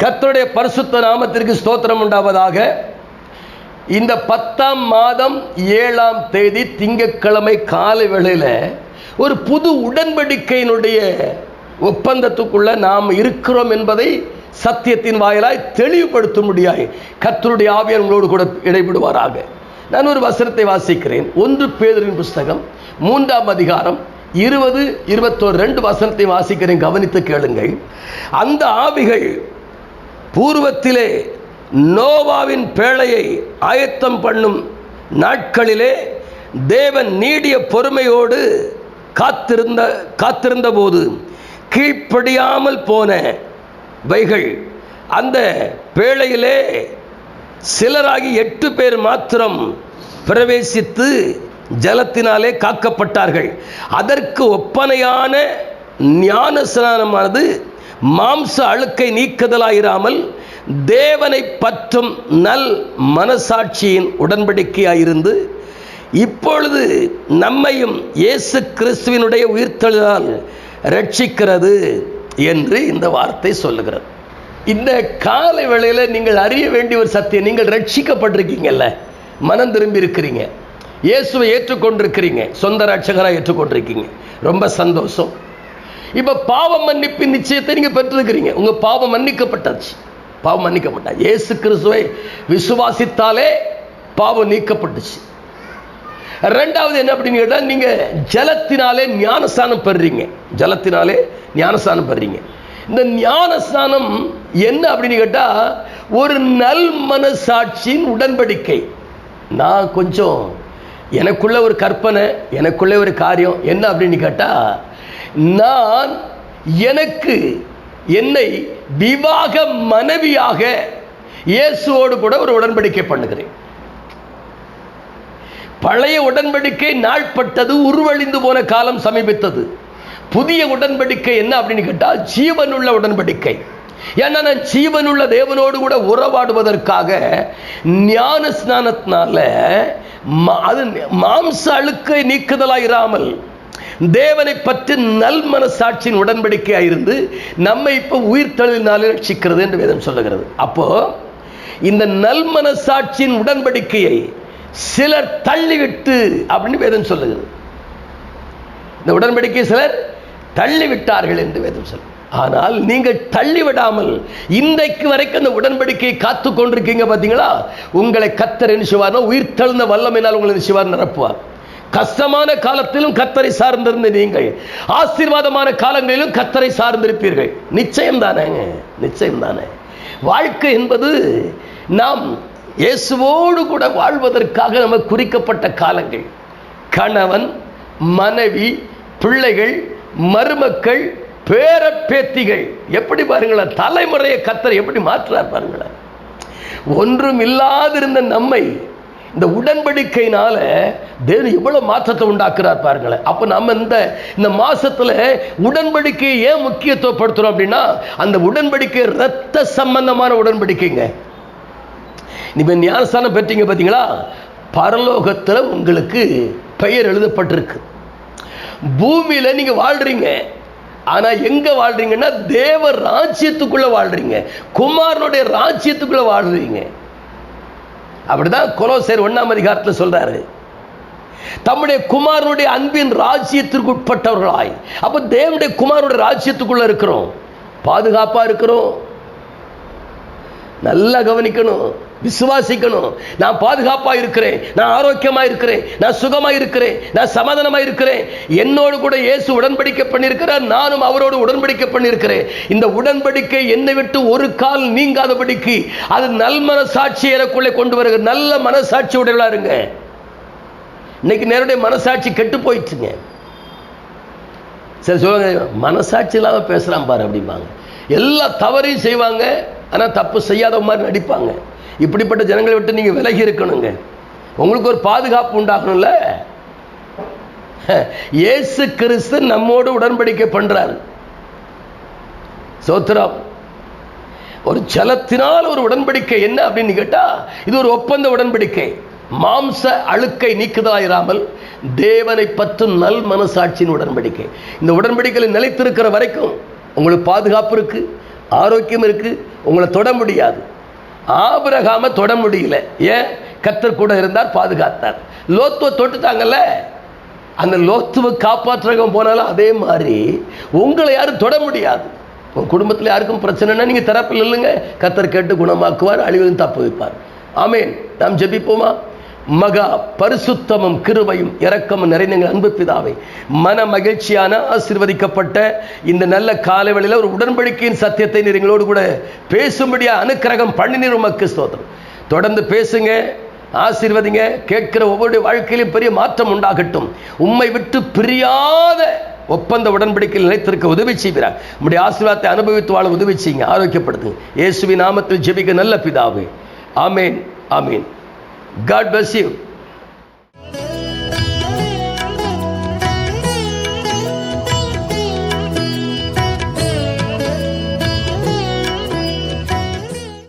கத்தருடைய பரிசுத்த நாமத்திற்கு ஸ்தோத்திரம் உண்டாவதாக. இந்த பத்தாம் மாதம் ஏழாம் தேதி திங்கக்கிழமை காலை வேளையில் ஒரு புது உடன்படிக்கையினுடைய ஒப்பந்தத்துக்குள்ள நாம் இருக்கிறோம் என்பதை சத்தியத்தின் வாயிலாய் தெளிவுபடுத்தும்படியாய் கர்த்தருடைய ஆவியர் உங்களோடு கூட இடைபடுவாராக. நான் ஒரு வசனத்தை வாசிக்கிறேன். ஒன்று பேதரின் புஸ்தகம் மூன்றாம் அதிகாரம் இருபது இருபத்தோரு ரெண்டு வசனத்தை வாசிக்கிறேன். கவனித்து கேளுங்கள். அந்த ஆவிகள் பூர்வத்திலே நோவாவின் பேழையை ஆயத்தம் பண்ணும் நாட்களிலே தேவன் நீடிய பொறுமையோடு காத்திருந்த காத்திருந்த போது கீழ்ப்படியாமல் போன வைகள் அந்த பேழையிலே சிலராகி எட்டு பேர் மாத்திரம் பிரவேசித்து ஜலத்தினாலே காக்கப்பட்டார்கள். அதற்கு ஒப்பனையான ஞான ஸ்நானமானது மாம்ச அழுக்கை நீக்குதலாயிராமல் தேவனை பற்றும் நல் மனசாட்சியின் உடன்படிக்கையாயிருந்து இப்பொழுது நம்மையும் இயேசு கிறிஸ்துவினுடைய உயிர்த்தெழுதால் ரட்சிக்கிறது என்று இந்த வார்த்தை சொல்லுகிறது. இந்த காலை வேளையில் நீங்கள் அறிய வேண்டிய ஒரு சத்தியம் நீங்கள் ரட்சிக்கப்பட்டிருக்கீங்கல்ல மனம் திரும்பி இருக்கிறீங்க. இயேசுவை ஏற்றுக்கொண்டிருக்கிறீங்க. சொந்த ரட்சகராக ஏற்றுக்கொண்டிருக்கீங்க. ரொம்ப சந்தோஷம். இப்போ பாவ மன்னிப்பின் நிச்சயத்தை நீங்கள் பெற்றிருக்கிறீங்க. உங்கள் பாவம் மன்னிக்கப்பட்டாச்சு. பாவம் மன்னிக்கப்பட்டா. ஏசு கிறிஸ்துவை விசுவாசித்தாலே பாவம் நீக்கப்பட்டுச்சு. ரெண்டாவது என்ன அப்படின்னு கேட்டால் நீங்கள் ஜலத்தினாலே ஞானஸ்தானம் பெறுறீங்க. ஜலத்தினாலே ஞானஸ்தானம் பெறுறீங்க. இந்த ஞானஸ்தானம் என்ன அப்படின்னு கேட்டால் ஒரு நல் மனசாட்சியின் உடன்படிக்கை. நான் கொஞ்சம் எனக்குள்ள ஒரு கற்பனை எனக்குள்ளே ஒரு காரியம் என்ன அப்படின்னு கேட்டால் நான் எனக்கு என்னை விவாக மனைவியாக இயேசுவோடு கூட ஒரு உடன்படிக்கை பண்ணுகிறேன். பழைய உடன்படிக்கை நாள்பட்டது உருவழிந்து போன காலம் சமீபித்தது. புதிய உடன்படிக்கை என்ன அப்படின்னு கேட்டால் ஜீவனுள்ள உடன்படிக்கை. ஏன்னா நான் ஜீவனுள்ள தேவனோடு கூட உறவாடுவதற்காக ஞான ஸ்நானத்தினால அது மாம்ச அழுக்கை நீக்குதலாயிராமல் தேவனை பற்றி நல் மனசாட்சியின் உடன்படிக்கையாக இருந்து நம்மை இப்போ உயிர்த்தெழுதினாலே ரட்சிக்கிறது என்று வேதம் சொல்லுகிறது. அப்போ இந்த நல் மனசாட்சியின் உடன்படிக்கையை சிலர் தள்ளிவிட்டு அப்படின்னு வேதம் சொல்லுகிறது. இந்த உடன்படிக்கை சிலர் தள்ளிவிட்டார்கள் என்று வேதம் சொல்லு ஆனால் நீங்கள் தள்ளிவிடாமல் இன்றைக்கு வரைக்கும் அந்த உடன்படிக்கையை காத்து கொண்டிருக்கீங்க பார்த்தீங்களா உங்களை கத்தர் நினைச்சுவார்னா செய்வார்னா உயிர் தெழுந்த வல்லமையினால் உங்களை நினைச்சுவார் நிரப்புவார். கஷ்டமான காலத்திலும் கத்தரை சார்ந்திருந்த நீங்கள் ஆசீர்வாதமான காலங்களிலும் கத்தரை சார்ந்திருப்பீர்கள். நிச்சயம் தானேங்க நிச்சயம் தானே வாழ்க்கை என்பது நாம் இயேசுவோடு கூட வாழ்வதற்காக நமக்கு குறிக்கப்பட்ட காலங்கள். கணவன் மனைவி பிள்ளைகள் மருமக்கள் பேர பேத்திகள் எப்படி பாருங்களேன் தலைமுறையை கத்தரை எப்படி மாற்றுறார் பாருங்களேன். ஒன்றும் இல்லாதிருந்த நம்மை இந்த உடன்படிக்கையினால தேவன் எவ்வளவு மாற்றத்தை உண்டாக்குறார் பாருங்களேன். அப்போ நம்ம இந்த இந்த மாசத்துல உடன்படிக்கையை ஏன் முக்கியத்துவப்படுத்துறோம் அப்படின்னா அந்த உடன்படிக்கை ரத்த சம்பந்தமான உடன்படிக்கைங்க. நீங்க ஞானஸ்தானம் பெற்றீங்க பார்த்தீங்களா பரலோகத்தில் உங்களுக்கு பெயர் எழுதப்பட்டிருக்கு. பூமியில் நீங்க வாழ்றீங்க. ஆனா எங்க வாழ்றீங்கன்னா தேவ ராஜ்யத்துக்குள்ள வாழ்றீங்க. குமாரனுடைய ராஜ்யத்துக்குள்ள வாழ்றீங்க. அப்படிதான் கொலோசேர் ஒண்ணாம் அதிகாரத்தில் சொல்றாரு. தம்முடைய குமாரனுடைய அன்பின் ராஜ்யத்திற்கு உட்பட்டவர்களாய் அப்ப தேவனுடைய குமாரனுடைய ராஜ்யத்துக்குள்ள இருக்கிறோம். பாதுகாப்பா இருக்கிறோம். நல்லா கவனிக்கணும். விசுவாசிக்கணும். நான் பாதுகாப்பாக இருக்கிறேன். நான் ஆரோக்கியமாக இருக்கிறேன். நான் சுகமாக இருக்கிறேன். நான் சமாதானமாக இருக்கிறேன். என்னோடு கூட இயேசு உடன்படிக்கை பண்ணியிருக்கிறார். நானும் அவரோடு உடன்படிக்கை பண்ணியிருக்கிறேன். இந்த உடன்படிக்கை என்னை விட்டு ஒரு கால் நீங்காதபடிக்கு அது நல் மனசாட்சி எனக்குள்ளே கொண்டு வருகிற நல்ல மனசாட்சி உடையவளா இருங்க. இன்னைக்கு நேருடைய மனசாட்சி கெட்டு போயிடுச்சுங்க. சரி சொல்லுங்க. மனசாட்சி இல்லாமல் பேசுகிறான் பாரு அப்படிம்பாங்க. எல்லா தவறையும் செய்வாங்க. ஆனால் தப்பு செய்யாத மாதிரி நடிப்பாங்க. இப்படிப்பட்ட ஜனங்களை விட்டு நீங்க விலகி இருக்கணுங்க. உங்களுக்கு ஒரு பாதுகாப்பு உண்டாகணும்ல? இயேசு கிறிஸ்து நம்மோடு உடன்படிக்கை பண்றாரு. சோத்திரம். ஒரு ஜலத்தினால் ஒரு உடன்படிக்கை என்ன அப்படின்னு கேட்டா இது ஒரு ஒப்பந்த உடன்படிக்கை. மாம்ச அழுக்கை நீக்குதலாயிராமல் தேவனை பற்றும் நல் மனசாட்சியின் உடன்படிக்கை. இந்த உடன்படிக்கையில் நிலைத்திருக்கிற வரைக்கும் உங்களுக்கு பாதுகாப்பு இருக்கு ஆரோக்கியம் இருக்கு உங்களை தொட முடியாது. ஆபிரகாம தொட முடியல. ஏன்? கத்தர் கூட இருந்தார் பாதுகாத்தார். லோத்துவை தொட்டுட்டாங்கல்ல? அந்த லோத்துவை காப்பாற்றுறவங்க போனாலும் அதே மாதிரி உங்களை யாரும் தொட முடியாது. உங்க குடும்பத்தில் யாருக்கும் பிரச்சனைனா நீங்க தரப்பில் இல்லைங்க கத்தர் கேட்டு குணமாக்குவார் அழிவிலும் தப்பு வைப்பார். ஆமேன். நாம் ஜெபிப்போமா? மகா பரிசுத்தமும் கிருபையும் இரக்கமும் நிறைந்த எங்கள் அன்பு பிதாவை. மன மகிழ்ச்சியான ஆசீர்வதிக்கப்பட்ட இந்த நல்ல காலவெளியில் ஒரு உடன்படிக்கையின் சத்தியத்தை நீர் எங்களோடு கூட பேசும்படியா அனுக்கிரகம் பண்ணினீர் உமக்கு ஸ்தோத்திரம். தொடர்ந்து பேசுங்க ஆசீர்வதிங்க கேட்கிற ஒவ்வொரு வாழ்க்கையிலும் பெரிய மாற்றம் உண்டாகட்டும். உம்மை விட்டு பிரியாத ஒப்பந்த உடன்படிக்கையில் நிலைத்திருக்க உதவி செய்கிறார் உம்முடைய ஆசீர்வாதத்தை அனுபவித்து வாழ உதவி செய்யுங்க ஆரோக்கியப்படுத்துங்க. இயேசுவின் நாமத்தில் ஜெபிக்க நல்ல பிதாவு. ஆமேன் ஆமீன். God bless you